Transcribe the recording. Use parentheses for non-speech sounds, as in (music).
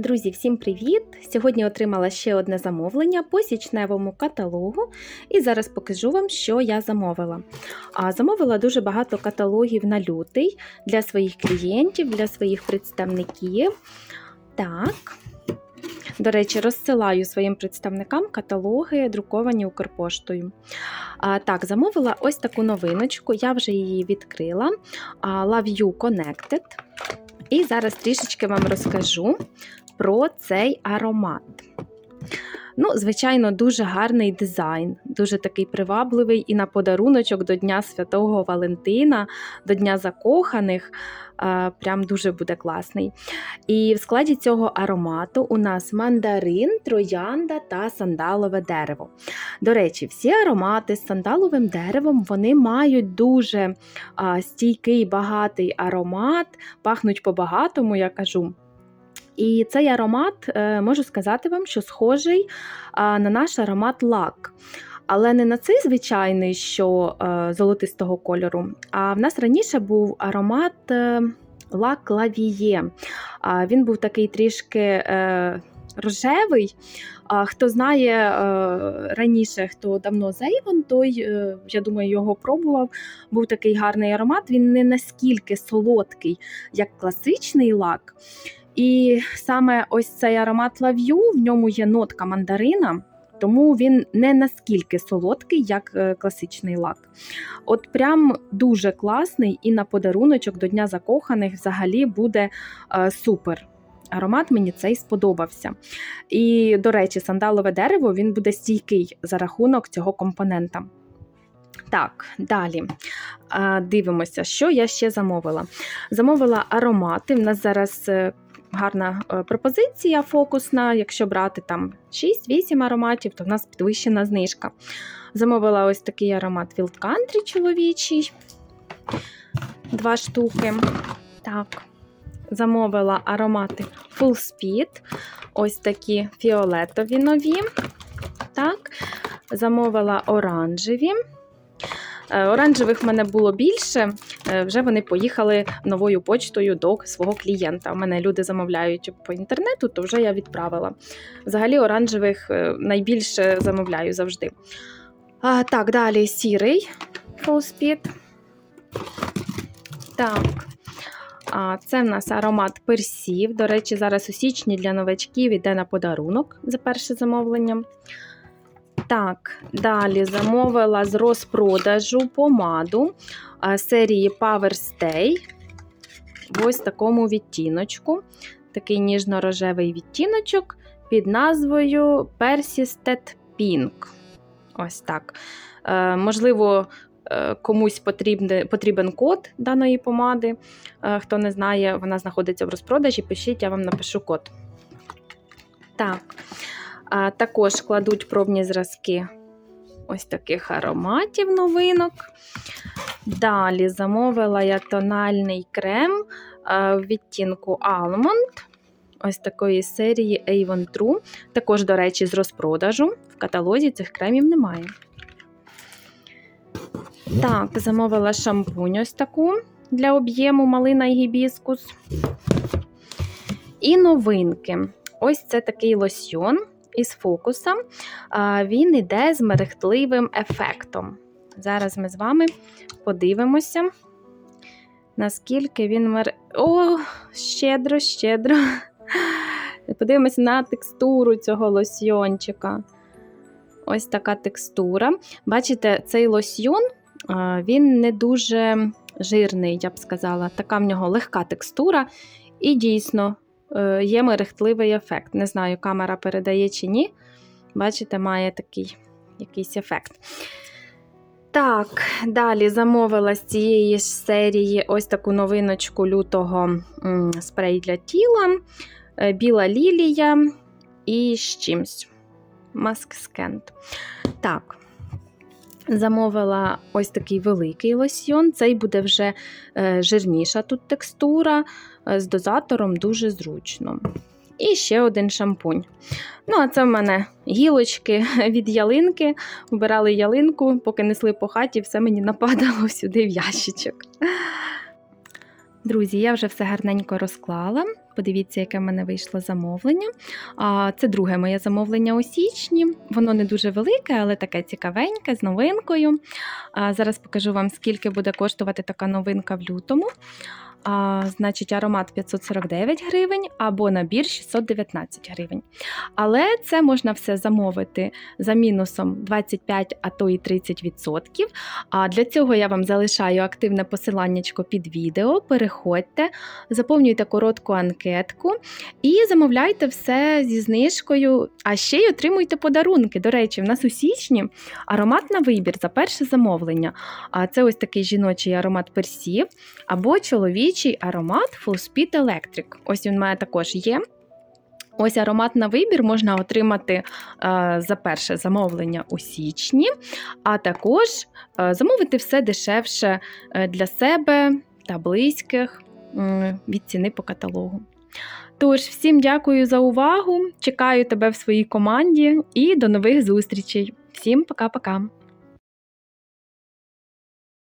Друзі, всім привіт! Сьогодні отримала ще одне замовлення по січневому каталогу, і зараз покажу вам, що я замовила. А замовила дуже багато каталогів на лютий для своїх клієнтів, для своїх представників. Так. До речі, розсилаю своїм представникам каталоги, друковані Укрпоштою. А, так, замовила ось таку новиночку, я вже її відкрила. Love You Connected. І зараз трішечки вам розкажу про цей аромат. Ну, звичайно, дуже гарний дизайн, дуже такий привабливий і на подаруночок до Дня Святого Валентина, до Дня закоханих. Прям дуже буде класний. І в складі цього аромату у нас мандарин, троянда та сандалове дерево. До речі, всі аромати з сандаловим деревом вони мають дуже стійкий, багатий аромат, пахнуть по-багатому, я кажу. І цей аромат, е, можу сказати вам, що схожий на наш аромат лак. Але не на цей звичайний, що е, золотистого кольору. А в нас раніше був аромат е, лак лавіє. Він був такий трішки рожевий. Хто знає раніше, хто давно Зейвон, той, я думаю, його пробував. Був такий гарний аромат. Він не наскільки солодкий, як класичний лак. І саме ось цей аромат лав'ю, в ньому є нотка мандарина, тому він не наскільки солодкий, як е, класичний лак. От прям дуже класний і на подаруночок до Дня закоханих взагалі буде е, супер. Аромат мені цей сподобався. І, до речі, сандалове дерево він буде стійкий за рахунок цього компонента. Так, далі Е, дивимося, що я ще замовила. Замовила аромати. У нас зараз гарна е, пропозиція фокусна. Якщо брати там 6-8 ароматів, то в нас підвищена знижка. Замовила ось такий аромат Wild Country чоловічий. Два штуки. Так. Замовила аромати Full Speed. Ось такі фіолетові нові. Так. Замовила оранжеві. Е, Оранжевих в мене було більше. Е, Вже вони поїхали новою почтою до свого клієнта. У мене люди замовляють по інтернету, то вже я відправила. Взагалі, оранжевих е, найбільше замовляю завжди. А, Так, далі сірий Speed. Так. А, Це в нас аромат персів. До речі, зараз у січні для новачків іде на подарунок за перше замовлення. Так, далі замовила з розпродажу помаду серії Power Stay в ось такому відтіночку. Такий ніжно-рожевий відтіночок під назвою Persisted Pink. Ось так. Е, можливо, е, комусь потрібне, потрібен код даної помади. Е, хто не знає, вона знаходиться в розпродажі. Пишіть, я вам напишу код. Так. А також кладуть пробні зразки ось таких ароматів новинок. Далі замовила я тональний крем в відтінку Almond. Ось такої серії Avon True. Також, до речі, з розпродажу. В каталозі цих кремів немає. Так, замовила шампунь ось таку для об'єму малина і гібіскус. І новинки. Ось це такий лосьйон із фокуса. А, Він іде з мерехтливим ефектом. Зараз ми з вами подивимося, наскільки він мер... О, щедро, щедро. (laughs) Подивимося на текстуру цього лосьйончика. Ось така текстура. Бачите, цей лосьйон він не дуже жирний, я б сказала. Така в нього легка текстура. І дійсно є мерехтливий ефект. Не знаю, камера передає чи ні. Бачите, має такий якийсь ефект. Так, далі замовила з цієї ж серії ось таку новиночку лютого спрей для тіла, е, біла лілія і з чимсь. Маск Скент. Так. Замовила ось такий великий лосьйон. Цей буде вже е, жирніша тут текстура, е, з дозатором дуже зручно. І ще один шампунь. Ну, а це в мене гілочки (laughs) від ялинки. Вбирали ялинку, поки несли по хаті, все мені нападало сюди в ящичок. Друзі, я вже все гарненько розклала Подивіться, яке в мене вийшло замовлення. Це друге моє замовлення у січні. Воно не дуже велике, але таке цікавеньке, з новинкою. Зараз покажу вам, скільки буде коштувати така новинка в лютому. А, Значить, аромат 549 гривень або набір 619 гривень. Але це можна все замовити за мінусом 25, а то і 30%. А для цього я вам залишаю активне посиланнячко під відео. Переходьте, заповнюйте коротку анкетку і замовляйте все зі знижкою, а ще й отримуйте подарунки. До речі, в нас у січні аромат на вибір за перше замовлення. А це ось такий жіночий аромат персів або чоловічий аромат Full Speed Electric. Ось він в мене також є. Ось аромат на вибір можна отримати е, за перше замовлення у січні, а також е, замовити все дешевше е, для себе та близьких від ціни по каталогу. Тож, всім дякую за увагу! Чекаю тебе в своїй команді і до нових зустрічей. Всім пока-пока!